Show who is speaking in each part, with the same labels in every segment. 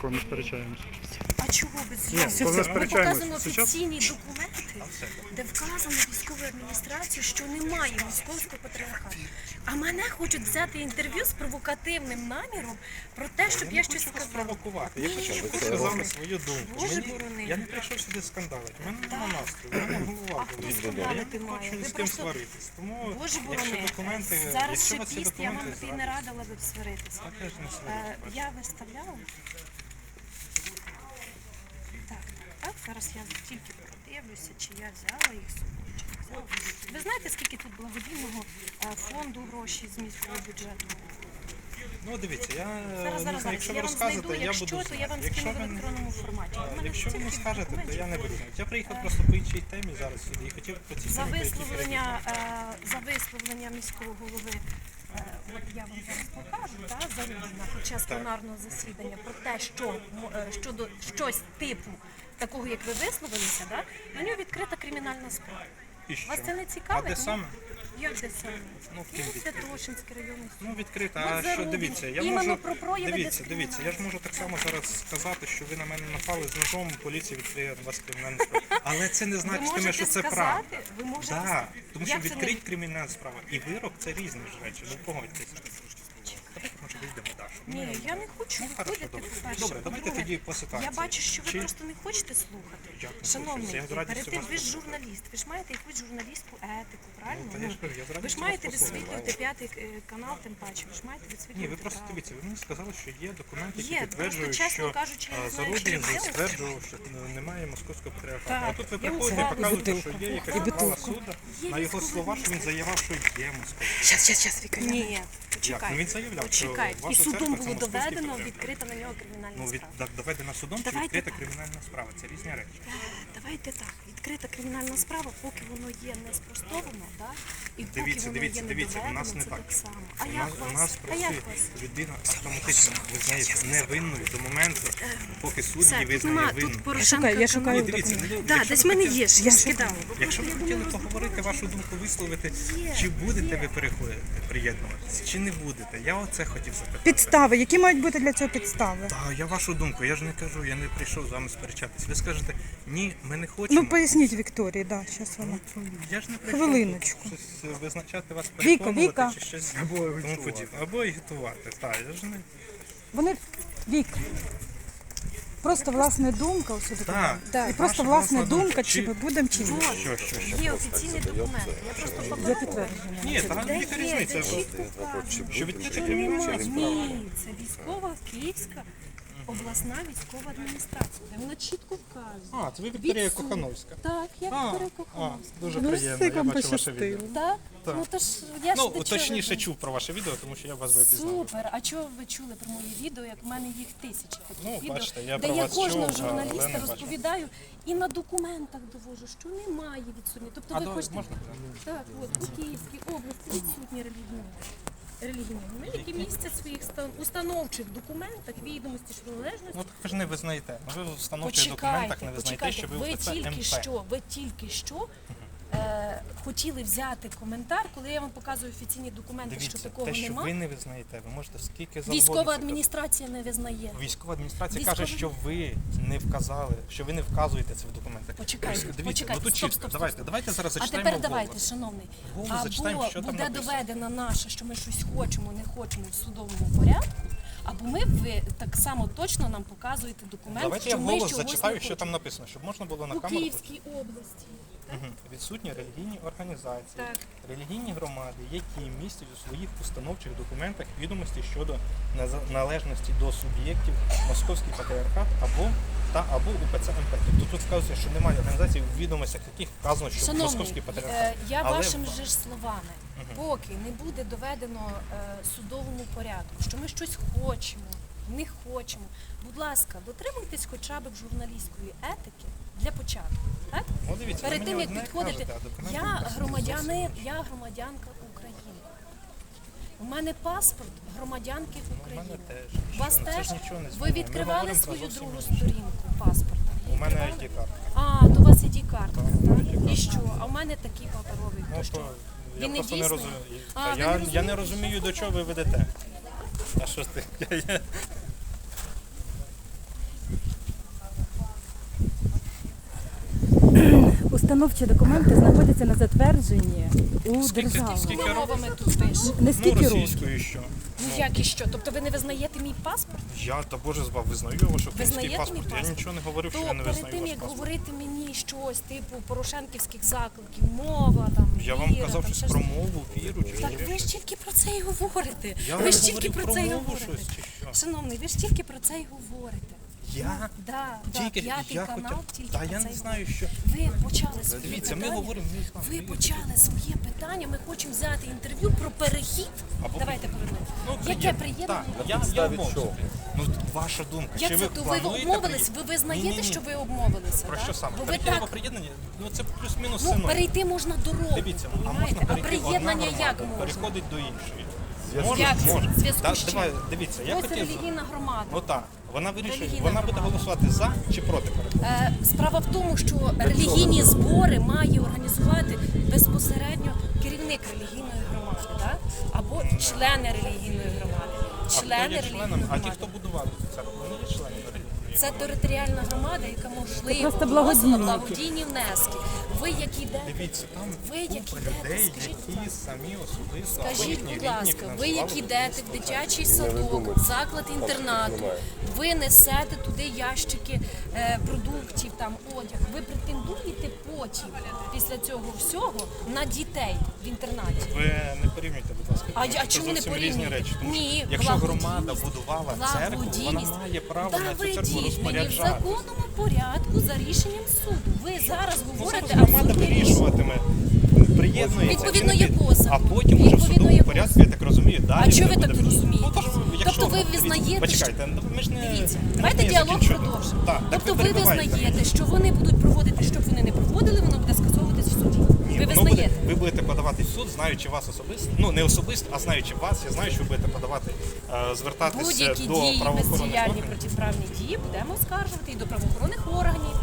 Speaker 1: коли ми сперечаємося.
Speaker 2: А чого без
Speaker 1: Ні, ми сперечаємося,
Speaker 2: показуємо
Speaker 1: сейчас-
Speaker 2: офіційні документи, де вказано військовою адміністрацією, що немає московського патріархату. А мене хочуть взяти інтерв'ю з провокативним наміром про те, щоб я щось сказала.
Speaker 3: провокувати. Я
Speaker 2: Ні,
Speaker 3: хочу
Speaker 2: ні,
Speaker 3: ви
Speaker 2: ні.
Speaker 3: сказали свою думку.
Speaker 2: Боже
Speaker 3: Мені-
Speaker 2: борони.
Speaker 3: Я не прийшов сюди скандалити. У мене нема настрою, у мене голова
Speaker 2: А хто
Speaker 3: болить.
Speaker 2: скандалити
Speaker 3: Я не
Speaker 2: має?
Speaker 3: хочу ні
Speaker 2: Ви
Speaker 3: з ким
Speaker 2: просто-
Speaker 3: сваритись. Тому
Speaker 2: Боже
Speaker 3: якщо
Speaker 2: борони,
Speaker 3: документи,
Speaker 2: зараз
Speaker 3: якщо
Speaker 2: ще
Speaker 3: вас
Speaker 2: піст, я вам
Speaker 3: документи,
Speaker 2: і не радила би сваритися.
Speaker 3: Так, я ж не
Speaker 2: Е. Я виставляла. Так, так, зараз я тільки продивлюся, чи я взяла їх з собою, чи не взяла. Ви знаєте, скільки тут благодійного е, фонду грошей з міського бюджету?
Speaker 3: Ну дивіться, я
Speaker 2: Зараз,
Speaker 3: не
Speaker 2: зараз, зараз.
Speaker 3: якщо ви
Speaker 2: Я знайду,
Speaker 3: розказуєте, я
Speaker 2: якщо,
Speaker 3: буду
Speaker 2: то я вам.
Speaker 3: Якщо
Speaker 2: скину в електронному форматі. У
Speaker 3: Якщо ви не скажете, то я не буду. Я приїхав просто по іншій темі зараз сюди і хотів по цій
Speaker 2: За
Speaker 3: темі,
Speaker 2: висловлення, е, за висловлення міського голови, е, от я вам зараз покажу, та, Зарубіна під час пленарного засідання про те, що е, щодо щось типу такого, як ви висловилися, да, на нього відкрита кримінальна справа.
Speaker 3: І що?
Speaker 2: Вас це не
Speaker 3: А де
Speaker 2: ні?
Speaker 3: саме?
Speaker 2: Як де саме?
Speaker 3: Ну,
Speaker 2: Ну,
Speaker 3: ким
Speaker 2: це? Трошинський районний суд.
Speaker 3: Ну, відкрита. А що
Speaker 2: Зарубін.
Speaker 3: дивіться, я
Speaker 2: Іменно
Speaker 3: можу
Speaker 2: про прояви
Speaker 3: дивіться, дивіться. Я ж можу так само зараз сказати, що ви на мене напали з ножом, поліція відкриє на вас кримінальну справу. Але це не
Speaker 2: Ви
Speaker 3: значитиме,
Speaker 2: можете
Speaker 3: що це
Speaker 2: сказати,
Speaker 3: правда.
Speaker 2: ви можете
Speaker 3: Да,
Speaker 2: сказати.
Speaker 3: тому що
Speaker 2: Як це не-
Speaker 3: відкрить кримінальна справа і вирок це різні ж речі. Ну погодьтеся. Давайте, може, вийдемо далі.
Speaker 2: Ні, я не хочу
Speaker 3: Ну, хорошо,
Speaker 2: виходити,
Speaker 3: добре.
Speaker 2: по-перше.
Speaker 3: Добре, давайте
Speaker 2: По-друге,
Speaker 3: тоді по ситуації.
Speaker 2: Я бачу, що ви
Speaker 3: Чи-
Speaker 2: просто не хочете слухати.
Speaker 3: Як не
Speaker 2: Шановний.
Speaker 3: Я з радістю
Speaker 2: перед тим
Speaker 3: вас
Speaker 2: ви ж
Speaker 3: послухаю.
Speaker 2: журналіст, ви ж маєте якусь журналістську етику, правильно?
Speaker 3: та я ж кажу, я з
Speaker 2: ви ж маєте
Speaker 3: вас послухаю.
Speaker 2: висвітлювати п'ятий е, канал, тим паче, ви ж маєте висвітлювати
Speaker 3: Ні, ви просто
Speaker 2: правду.
Speaker 3: дивіться, ви мені сказали, що є документи, які
Speaker 2: Є,
Speaker 3: підтверджують,
Speaker 2: чесно
Speaker 3: що
Speaker 2: кажучи, я не
Speaker 3: а,
Speaker 2: знаю,
Speaker 3: Зарубін
Speaker 2: робити.
Speaker 3: стверджував, що ну, немає московського патріархату.
Speaker 2: Так,
Speaker 3: А тут ви
Speaker 2: я
Speaker 3: приходите і показуєте, що є якась ухвала суду.
Speaker 2: Є
Speaker 3: На його
Speaker 2: військовий
Speaker 3: слова, що він заявив, що є московський.
Speaker 4: Сейчас, сейчас, сейчас, Вика.
Speaker 2: Ні?
Speaker 3: Ну,
Speaker 2: почекайте.
Speaker 3: він заявляв, що
Speaker 2: І
Speaker 3: ваша
Speaker 2: судом
Speaker 3: церква це
Speaker 2: було
Speaker 3: московський
Speaker 2: доведено, відкрита на нього кримінальна
Speaker 3: Ну, від,
Speaker 2: справа.
Speaker 3: так, доведена судом чи
Speaker 2: Давайте
Speaker 3: відкрита
Speaker 2: так.
Speaker 3: кримінальна справа. Це різні речі.
Speaker 2: Давайте так, відкрита кримінальна справа, поки воно є не спростовано, да? і поки
Speaker 3: Дивіться,
Speaker 2: воно
Speaker 3: дивіться,
Speaker 2: є
Speaker 3: дивіться, у нас не
Speaker 2: це
Speaker 3: так.
Speaker 2: так само. А
Speaker 3: У
Speaker 2: як
Speaker 3: нас, у
Speaker 2: вас?
Speaker 3: нас
Speaker 2: а як
Speaker 3: працює
Speaker 2: вас?
Speaker 3: людина автоматично визнається невинною до моменту, поки суд
Speaker 2: Все,
Speaker 3: її
Speaker 2: тут
Speaker 3: визнає
Speaker 2: нема,
Speaker 3: винною.
Speaker 2: тут Порошенка.
Speaker 4: шукаю, я шукаю
Speaker 3: Ні, дивіться, ну,
Speaker 2: Да, десь в мене
Speaker 3: хотіли-
Speaker 2: є, ж, я скидала.
Speaker 3: Якщо ви хотіли поговорити, вашу думку висловити, чи будете ви переходити, приєднуватися, чи не будете, я оце хотів запитати.
Speaker 4: Підстави. Які мають бути для цього підстави?
Speaker 3: Та я вашу думку, я ж не кажу, я не прийшов з вами сперечатись. Ви скажете, ні, ми не хочемо.
Speaker 4: Ну, поясніть Вікторії, да, зараз вона.
Speaker 3: Я ж не прийшов
Speaker 4: Хвилиночку.
Speaker 3: тут щось визначати вас
Speaker 4: Віка,
Speaker 3: переконувати
Speaker 4: Віка.
Speaker 3: чи щось тому подібне. Або агітувати. Так, я ж не
Speaker 4: Вони Вік. Просто власна думка ось сюди.
Speaker 3: Так.
Speaker 4: І просто власна
Speaker 3: власна думка. Чи-
Speaker 4: чи ми будемо чи ні.
Speaker 3: що, що, що.
Speaker 2: Є офіційні документи. Я просто
Speaker 4: підтвердження.
Speaker 3: Ні, та
Speaker 2: Де
Speaker 3: яка
Speaker 2: є,
Speaker 3: різниця?
Speaker 2: де чітко вказано.
Speaker 3: Що
Speaker 2: немає. Ні, це військова Київська обласна військова адміністрація. Де Вона чітко вказує.
Speaker 3: А, це ви Вікторія
Speaker 2: Від суду.
Speaker 3: Кохановська.
Speaker 2: Так, я
Speaker 3: А,
Speaker 2: Вікторія
Speaker 3: а,
Speaker 2: Кохановська.
Speaker 3: дуже
Speaker 4: Ну,
Speaker 3: приємно, я
Speaker 4: вам
Speaker 3: бачу ваше
Speaker 4: пощастило.
Speaker 3: відео.
Speaker 2: Так?
Speaker 3: Так.
Speaker 2: Ну то ж я ж
Speaker 3: Ну,
Speaker 2: до
Speaker 3: точніше чув про ваше відео, тому що я вас випізнав.
Speaker 2: Супер. А чого ви чули про мої відео, як в мене їх тисячі таких
Speaker 3: Ну,
Speaker 2: відео,
Speaker 3: бачите, я
Speaker 2: де
Speaker 3: про
Speaker 2: я
Speaker 3: вас
Speaker 2: кожного
Speaker 3: чув, але
Speaker 2: журналіста
Speaker 3: не бачив.
Speaker 2: розповідаю і на документах довожу, що немає відсутні. Тобто
Speaker 3: А
Speaker 2: ви
Speaker 3: до
Speaker 2: хочете
Speaker 3: можна?
Speaker 2: так, от у Київській області відсутні релігійні. Релігійні громади, які містять в своїх стан- установчих документах відомості щодо належності.
Speaker 3: Ну так ви ж не визнаєте. Ви в установчих документах не визнаєте, що ви
Speaker 2: ви
Speaker 3: УПЦ
Speaker 2: тільки
Speaker 3: МП.
Speaker 2: що, ви тільки що е, хотіли взяти коментар, коли я вам показую офіційні документи,
Speaker 3: Дивіться,
Speaker 2: що такого
Speaker 3: те, що
Speaker 2: нема.
Speaker 3: ви не визнаєте, ви можете скільки завгодно.
Speaker 2: Військова адміністрація не визнає.
Speaker 3: Військова адміністрація
Speaker 2: Військова-
Speaker 3: каже, що ви не вказали, що ви не вказуєте це в документах.
Speaker 2: Почекайте,
Speaker 3: Дивіться,
Speaker 2: почекайте,
Speaker 3: ну тут
Speaker 2: стоп,
Speaker 3: чітко.
Speaker 2: стоп, стоп,
Speaker 3: давайте,
Speaker 2: стоп.
Speaker 3: давайте зараз
Speaker 2: А
Speaker 3: зачитаємо
Speaker 2: тепер давайте,
Speaker 3: голос.
Speaker 2: шановний,
Speaker 3: Голос зачитаємо,
Speaker 2: або
Speaker 3: що там
Speaker 2: буде
Speaker 3: написано.
Speaker 2: доведено наше, що ми щось хочемо, не хочемо в судовому порядку, або ми ви так само точно нам показуєте документ,
Speaker 3: Давайте
Speaker 2: що
Speaker 3: я
Speaker 2: ми
Speaker 3: голос
Speaker 2: чогось
Speaker 3: зачитаю,
Speaker 2: не
Speaker 3: що
Speaker 2: хочемо.
Speaker 3: там написано, щоб можна було на
Speaker 2: у
Speaker 3: камеру.
Speaker 2: Київській області.
Speaker 3: Мгм. Відсутні релігійні організації,
Speaker 2: Так.
Speaker 3: релігійні громади, які містять у своїх установчих документах відомості щодо неза- належності до суб'єктів Московський патріархат або та або УПЦ МП. Тобто тут вказується, що немає організацій, у відомостях яких вказано, що
Speaker 2: Шановний,
Speaker 3: Московський патріархат.
Speaker 2: е, я
Speaker 3: Але
Speaker 2: вашим
Speaker 3: в-
Speaker 2: же ж словами, поки не буде доведено е, судовому порядку, що ми щось хочемо, не хочемо. Будь ласка, дотримуйтесь хоча б журналістської етики для початку. Так?
Speaker 3: Ну, дивіться, ви
Speaker 2: Перед
Speaker 3: мені
Speaker 2: тим як
Speaker 3: одне
Speaker 2: підходити,
Speaker 3: кажете, а документи
Speaker 2: я громадянин,
Speaker 3: зовсім
Speaker 2: я громадянка України. У мене паспорт громадянки
Speaker 3: У
Speaker 2: України.
Speaker 3: мене теж.
Speaker 2: У вас теж
Speaker 3: ж нічого не
Speaker 2: ви відкривали свою другу сторінку паспорта.
Speaker 3: У мене
Speaker 2: Відкривали?
Speaker 3: ID карта.
Speaker 2: А, то у вас ID картка.
Speaker 3: Так?
Speaker 2: І що? А в мене такий паперовий.
Speaker 3: Ну,
Speaker 2: То що?
Speaker 3: то я
Speaker 2: Він не
Speaker 3: просто не
Speaker 2: дійсний?
Speaker 3: розумію.
Speaker 2: А, ви
Speaker 3: я,
Speaker 2: не
Speaker 3: я не
Speaker 2: розумієте,
Speaker 3: розумію, до чого ви ведете. А що ж ти? Я, я...
Speaker 4: установчі документи знаходяться на затвердженні у
Speaker 3: Скільки- років?
Speaker 2: мовами тут пише?
Speaker 4: Не
Speaker 3: Ну,
Speaker 4: скільки років.
Speaker 3: російською що?
Speaker 2: Ну як і що? Тобто ви не визнаєте мій паспорт?
Speaker 3: Я та Боже збав, визнаю ваш український
Speaker 2: Визнаєте
Speaker 3: паспорт.
Speaker 2: мій
Speaker 3: Я
Speaker 2: паспорт?
Speaker 3: нічого не говорив, що
Speaker 2: То
Speaker 3: я не
Speaker 2: перед
Speaker 3: визнаю
Speaker 2: тим
Speaker 3: ваш
Speaker 2: як
Speaker 3: паспорт.
Speaker 2: говорити мені щось типу порошенківських закликів, мова там
Speaker 3: Я вам
Speaker 2: віра,
Speaker 3: казав
Speaker 2: там
Speaker 3: щось про мову, віру чи
Speaker 2: Так ви ж тільки про це і говорите.
Speaker 3: Я
Speaker 2: ви
Speaker 3: вам
Speaker 2: ж тільки про
Speaker 3: про
Speaker 2: це і
Speaker 3: мову
Speaker 2: говорите.
Speaker 3: щось чи що?
Speaker 2: Шановний, ви ж тільки про це і говорите.
Speaker 3: Я?
Speaker 2: Да, да,
Speaker 3: Тільки
Speaker 2: п'ятий
Speaker 3: я
Speaker 2: канал
Speaker 3: хотів.
Speaker 2: тільки
Speaker 3: Та я не знаю, що.
Speaker 2: Ви почали своє
Speaker 3: Дивіться, ми
Speaker 2: питання.
Speaker 3: говоримо ми.
Speaker 2: Ви почали своє питання. Ми хочемо взяти інтерв'ю про перехід.
Speaker 3: Або
Speaker 2: Давайте повернемо.
Speaker 3: Ну,
Speaker 2: Яке приєднання?
Speaker 3: Так, я, я обмовився. Ну, ваша думка.
Speaker 2: Як
Speaker 3: Чи
Speaker 2: це
Speaker 3: ви
Speaker 2: то ви
Speaker 3: плануєте
Speaker 2: обмовились?
Speaker 3: приїхати?
Speaker 2: Ви визнаєте,
Speaker 3: Ні-ні-ні.
Speaker 2: що ви обмовилися?
Speaker 3: Про
Speaker 2: да?
Speaker 3: що саме?
Speaker 2: Бо ви
Speaker 3: Перехід
Speaker 2: так
Speaker 3: приєднання? Ну це плюс-мінус
Speaker 2: ну
Speaker 3: синоні.
Speaker 2: перейти можна дорогу.
Speaker 3: Дивіться, а можна
Speaker 2: понімаєте? а
Speaker 3: перейти
Speaker 2: приєднання як можна?
Speaker 3: переходить до іншої.
Speaker 2: Як це? В зв'язку
Speaker 3: Та,
Speaker 2: з чим?
Speaker 3: давай, дивіться, я
Speaker 2: Ось
Speaker 3: хотів.
Speaker 2: релігійна громада.
Speaker 3: Ну так, вона вирішує,
Speaker 2: Релігійна
Speaker 3: вона буде голосувати за чи проти переходу.
Speaker 2: Е, Справа в тому, що релігійні збори має організувати безпосередньо керівник релігійної громади, да? або члени релігійної громади.
Speaker 3: А хто
Speaker 2: Члени
Speaker 3: є
Speaker 2: релігійної?
Speaker 3: А ті,
Speaker 2: громади.
Speaker 3: хто будували цю церкву, вони є членами релігії.
Speaker 2: Це територіальна громада, яка можливо
Speaker 4: просто
Speaker 2: вносила благодійні внески. Ви які йдете?
Speaker 3: Дивіться, там
Speaker 2: Ви які
Speaker 3: купа
Speaker 2: йдете,
Speaker 3: людей,
Speaker 2: скажіть,
Speaker 3: які самі особисто або
Speaker 2: Скажіть,
Speaker 3: їхні
Speaker 2: будь
Speaker 3: рідні
Speaker 2: ласка, ви
Speaker 3: фінансували
Speaker 2: як йдете в дитячий садок, в заклад інтернату, ви несете туди ящики е, продуктів, там одяг. Ви претендуєте потім після цього всього на дітей в інтернаті.
Speaker 3: Ви не порівнюйте, будь ласка.
Speaker 2: А я
Speaker 3: це
Speaker 2: чому не
Speaker 3: зовсім різні
Speaker 2: порівнюєте?
Speaker 3: речі. Тому що
Speaker 2: Ні,
Speaker 3: якщо
Speaker 2: благодійність.
Speaker 3: громада будувала церкву, вона
Speaker 2: Благодійність.
Speaker 3: має право на цю церкву
Speaker 2: Доведіть мені в
Speaker 3: розпоряджати.
Speaker 2: законному порядку за рішенням суду. Ви зараз
Speaker 3: Ну,
Speaker 2: говорите
Speaker 3: вирішуватиме, приєднується.
Speaker 2: Відповідно якого закону?
Speaker 3: А потім уже в судовому
Speaker 2: якого
Speaker 3: порядку, я так розумію, далі.
Speaker 2: А чого ви так розумієте?
Speaker 3: Ну, тож, якщо-
Speaker 2: Тобто ви визнаєте,
Speaker 3: Почекайте, ну, ми ж не...
Speaker 2: Дивіться, давайте діалог продовжимо.
Speaker 3: Так, так
Speaker 2: тобто ви визнаєте, що вони будуть проводити, щоб вони не проводили, воно буде скасовуватись в суді.
Speaker 3: Ні,
Speaker 2: ви
Speaker 3: воно буде, ви будете подавати в суд, знаючи вас особисто. Ну не особисто, а знаючи вас, я знаю, що ви будете подавати, е, звертатися
Speaker 2: Будь-які
Speaker 3: до
Speaker 2: дії, бездіяльні протиправні дії будемо оскаржувати і до правоохоронних органів.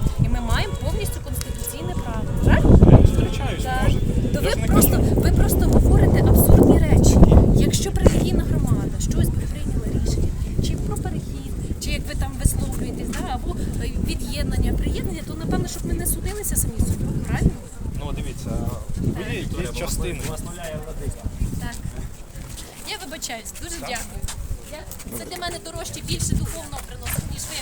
Speaker 2: Ви
Speaker 3: не
Speaker 2: просто,
Speaker 3: кажу.
Speaker 2: ви просто говорите абсурдні речі. Якщо б релігійна громада щось би прийняла рішення, чи про перехід, чи як ви там висловлюєтесь, да, або е, від'єднання, приєднання, то напевно, щоб ми не судилися самі собою, правильно?
Speaker 3: Ну дивіться, є, є частини.
Speaker 2: Так. Я вибачаюсь, дуже дякую. Це для мене дорожче більше духовно приносить, ніж ви.